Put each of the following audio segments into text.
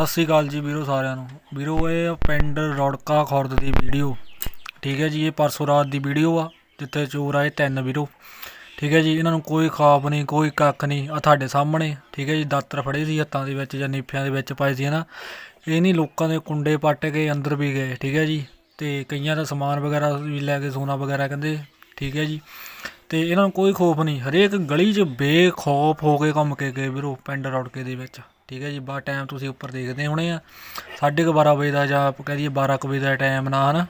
ਸਤਿ ਸ੍ਰੀ ਅਕਾਲ ਜੀ ਵੀਰੋ ਸਾਰਿਆਂ ਨੂੰ। ਵੀਰੋ, ਇਹ ਪਿੰਡ ਰੌੜਕਾ ਖੁਰਦ ਦੀ ਵੀਡੀਓ। ਠੀਕ ਹੈ ਜੀ, ਇਹ ਪਰਸੋਂ ਰਾਤ ਦੀ ਵੀਡੀਓ ਆ, ਜਿੱਥੇ ਚੋਰ ਆਏ ਤਿੰਨ ਵੀਰੋ। ਠੀਕ ਹੈ ਜੀ, ਇਹਨਾਂ ਨੂੰ ਕੋਈ ਖਾਪ ਨਹੀਂ, ਕੋਈ ਕੱਖ ਨਹੀਂ ਆ ਤੁਹਾਡੇ ਸਾਹਮਣੇ। ਠੀਕ ਹੈ ਜੀ, ਦਾਤਰ ਫੜੇ ਸੀ ਹੱਥਾਂ ਦੇ ਵਿੱਚ ਜਾਂ ਨੀਫਿਆਂ ਦੇ ਵਿੱਚ ਪਾਏ ਸੀ, ਹਨਾ। ਇਹ ਨਹੀਂ ਲੋਕਾਂ ਦੇ ਕੁੰਡੇ ਪੱਟ ਕੇ ਅੰਦਰ ਵੀ ਗਏ, ਠੀਕ ਹੈ ਜੀ। ਤੇ ਕਈਆਂ ਦਾ ਸਮਾਨ ਵਗੈਰਾ ਵੀ ਲੈ ਕੇ ਸੋਨਾ ਵਗੈਰਾ ਕਹਿੰਦੇ, ਠੀਕ ਹੈ ਜੀ। ਤੇ ਇਹਨਾਂ ਨੂੰ ਕੋਈ ਖੋਫ ਨਹੀਂ, ਹਰੇਕ ਗਲੀ 'ਚ ਬੇਖੌਫ ਹੋ ਕੇ ਘੁੰਮ ਕੇ ਗਏ ਵੀਰੋ, ਪਿੰਡ ਰੌੜਕੇ ਦੇ ਵਿੱਚ। ਠੀਕ ਹੈ ਜੀ, ਬਾ ਟਾਈਮ ਤੁਸੀਂ ਉੱਪਰ ਦੇਖਦੇ ਹੋਣੇ ਆ। ਸਾਢੇ ਕੁ 12 ਵਜੇ ਦਾ ਜਾਂ ਆਪਾਂ ਕਹਿ ਦਈਏ 12 ਕੁ ਵਜੇ ਦਾ ਟਾਈਮ ਨਾ, ਹਨਾ?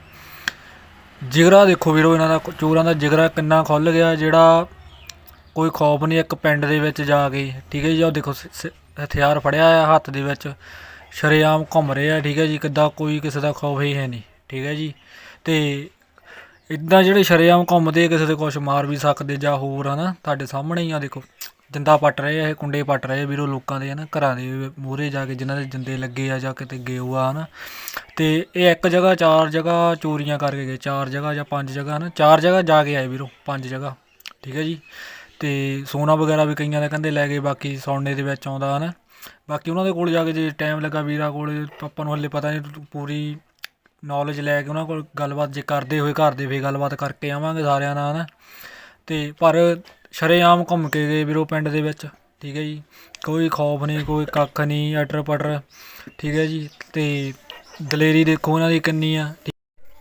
ਜਿਗਰਾ ਦੇਖੋ ਵੀਰੋ, ਇਹਨਾਂ ਦਾ ਚੋਰਾਂ ਦਾ ਜਿਗਰਾ ਕਿੰਨਾ ਖੁੱਲ ਗਿਆ, ਜਿਹੜਾ ਕੋਈ ਖੌਫ ਨਹੀਂ, ਇੱਕ ਪਿੰਡ ਦੇ ਵਿੱਚ ਜਾ ਕੇ, ਠੀਕ ਹੈ ਜੀ ਉਹ ਦੇਖੋ ਸ- ਸ- ਹਥਿਆਰ ਫੜਿਆ ਆ ਹੱਥ ਦੇ ਵਿੱਚ, ਸ਼ਰੇਆਮ ਘੁੰਮ ਰਹੇ ਆ, ਠੀਕ ਹੈ ਜੀ, ਕਿੱਦਾਂ ਕੋਈ ਕਿਸੇ ਦਾ ਖੌਫ ਹੀ ਹੈ ਨਹੀਂ, ਠੀਕ ਹੈ ਜੀ। ਤੇ ਇਦਾਂ ਜਿਹੜੇ ਸ਼ਰੇਆਮ ਘੁੰਮਦੇ ਕਿਸੇ ਦੇ ਕੁਛ ਮਾਰ ਵੀ ਸਕਦੇ ਜਾਂ ਹੋਰ, ਹਨਾ, ਤੁਹਾਡੇ ਸਾਹਮਣੇ ਹੀ ਆ, ਦੇਖੋ। ਜਿੰਦਾ ਪੱਟ ਰਹੇ ਆ, ਇਹ ਕੁੰਡੇ ਪੱਟ ਰਹੇ ਆ ਵੀਰੋ ਲੋਕਾਂ ਦੇ, ਹਨਾ, ਘਰਾਂ ਦੇ ਮੂਹਰੇ ਜਾ ਕੇ ਜਿਨ੍ਹਾਂ ਦੇ ਜਿੰਦੇ ਲੱਗੇ ਆ ਜਾਂ ਕਿਤੇ ਗਏ ਆ ਹਨਾ। ਤੇ ਇਹ ਇੱਕ ਜਗ੍ਹਾ, ਚਾਰ ਜਗ੍ਹਾ ਚੋਰੀਆਂ ਕਰਕੇ ਗਏ, ਚਾਰ ਜਗ੍ਹਾ ਜਾਂ ਪੰਜ ਜਗ੍ਹਾ, ਹਨਾ, ਚਾਰ ਜਗ੍ਹਾ ਜਾ ਕੇ ਆਏ ਵੀਰੋ, ਪੰਜ ਜਗ੍ਹਾ, ਠੀਕ ਹੈ ਜੀ। ਤੇ ਸੋਨਾ ਵਗੈਰਾ ਵੀ ਕਈਆਂ ਦਾ ਕਹਿੰਦੇ ਲੈ ਗਏ, ਬਾਕੀ ਸੋਨੇ ਦੇ ਵਿੱਚ ਆਉਂਦਾ, ਹਨਾ। ਬਾਕੀ ਉਹਨਾਂ ਦੇ ਕੋਲ ਜਾ ਕੇ ਜੇ ਟਾਈਮ ਲੱਗਾ ਵੀਰਾ ਕੋਲ, ਆਪਾਂ ਨੂੰ ਹੱਲੇ ਪਤਾ ਨਹੀਂ, ਪੂਰੀ ਨੌਲੇਜ ਲੈ ਕੇ ਉਹਨਾਂ ਕੋਲ ਗੱਲਬਾਤ ਜੇ ਕਰਦੇ ਹੋਏ ਘਰ ਦੇ ਫੇ ਗੱਲਬਾਤ ਕਰਕੇ ਆਵਾਂਗੇ ਸਾਰਿਆਂ ਨਾਲ, ਹਨਾ। ਤੇ ਪਰ ਸ਼ਰੇਆਮ ਘੁੰਮ ਕੇ ਗਏ ਵੀਰੋ ਪਿੰਡ ਦੇ ਵਿੱਚ, ਠੀਕ ਹੈ ਜੀ। ਕੋਈ ਖੌਫ ਨਹੀਂ, ਕੋਈ ਕੱਖ ਨਹੀਂ, ਅਟਰ ਪਟਰ, ਠੀਕ ਹੈ ਜੀ। ਤੇ ਦਲੇਰੀ ਦੇਖੋ ਉਹਨਾਂ ਦੀ ਕਿੰਨੀ ਆ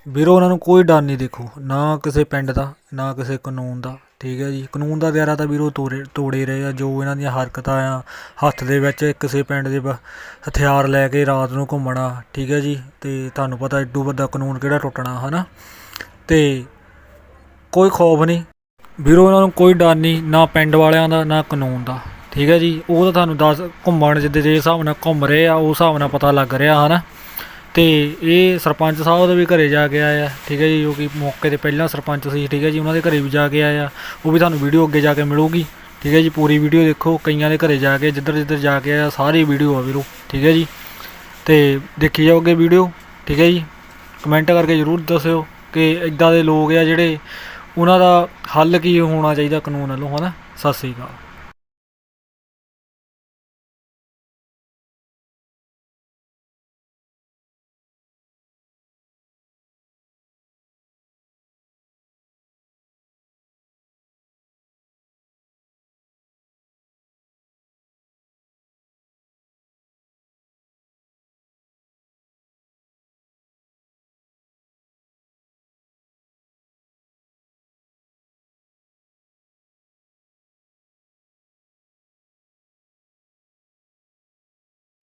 ਵੀਰੋ ਉਹਨਾਂ ਨੂੰ ਕੋਈ ਡਰ ਨਹੀਂ ਦੇਖੋ, ਨਾ ਕਿਸੇ ਪਿੰਡ ਦਾ, ਨਾ ਕਿਸੇ ਕਾਨੂੰਨ ਦਾ, ਠੀਕ ਹੈ ਜੀ। ਕਾਨੂੰਨ ਦਾ ਦਾਇਰਾ ਤਾਂ ਵੀਰੋ ਤੋੜੇ ਤੋੜੇ ਰਹੇ ਆ, ਜੋ ਇਹਨਾਂ ਦੀਆਂ ਹਰਕਤਾਂ ਆ, ਹੱਥ ਦੇ ਵਿੱਚ ਕਿਸੇ ਪਿੰਡ ਦੇ ਹਥਿਆਰ ਲੈ ਕੇ ਰਾਤ ਨੂੰ ਘੁੰਮਣਾ, ਠੀਕ ਹੈ ਜੀ। ਤੇ ਤੁਹਾਨੂੰ ਪਤਾ ਏਡੂ ਵੱਡਾ ਕਾਨੂੰਨ ਕਿਹੜਾ ਟੁੱਟਣਾ, ਹਨਾ। ਤੇ ਕੋਈ ਖੌਫ ਨਹੀਂ। ਵੀਰੋ ਉਹਨਾਂ ਨੂੰ ਕੋਈ ਡਰ ਨਹੀਂ, ਨਾ ਪਿੰਡ ਵਾਲਿਆਂ ਦਾ, ਨਾ ਕਾਨੂੰਨ ਦਾ। ਠੀਕ ਹੈ ਜੀ? ਉਹ ਤਾਂ ਤੁਹਾਨੂੰ ਦੱਸ, ਘੁੰਮਣ ਜਿੱਦੇ ਦੇ ਹਿਸਾਬ ਨਾਲ ਘੁੰਮ ਰਹੇ ਆ ਉਸ ਹਿਸਾਬ ਨਾਲ ਪਤਾ ਲੱਗ ਰਿਹਾ, ਹਨਾ? ਤੇ ਇਹ ਸਰਪੰਚ ਸਾਹਿਬ ਦੇ ਵੀ ਘਰੇ ਜਾ ਕੇ ਆਇਆ, ਠੀਕ ਹੈ ਜੀ? ਜੋ ਕਿ ਮੌਕੇ ਤੇ ਪਹਿਲਾਂ ਸਰਪੰਚ ਸੀ, ਠੀਕ ਹੈ ਜੀ? ਉਹਨਾਂ ਦੇ ਘਰੇ ਵੀ ਜਾ ਕੇ ਆਇਆ। ਉਹ ਵੀ ਤੁਹਾਨੂੰ ਵੀਡੀਓ ਅੱਗੇ ਜਾ ਕੇ ਮਿਲੂਗੀ। ਠੀਕ ਹੈ ਜੀ? ਪੂਰੀ ਵੀਡੀਓ ਦੇਖੋ, ਕਈਆਂ ਦੇ ਘਰੇ ਜਾ ਕੇ ਜਿੱਧਰ ਜਿੱਧਰ ਜਾ ਕੇ ਆਇਆ, ਸਾਰੀ ਵੀਡੀਓ ਆ ਵੀਰੋ, ਠੀਕ ਹੈ ਜੀ? ਤੇ ਦੇਖੀ ਜਾਓਗੇ ਵੀਡੀਓ, ਠੀਕ ਹੈ ਜੀ? ਕਮੈਂਟ ਕਰਕੇ ਜਰੂਰ ਦੱਸਿਓ ਕਿ ਇਦਾਂ ਦੇ ਲੋਕ ਆ ਜਿਹੜੇ ਉਹਨਾਂ ਦਾ ਹੱਲ ਕੀ ਹੋਣਾ ਚਾਹੀਦਾ ਕਾਨੂੰਨ ਵੱਲੋਂ ਹਨਾ? ਸਤਿ ਸ੍ਰੀ ਅਕਾਲ।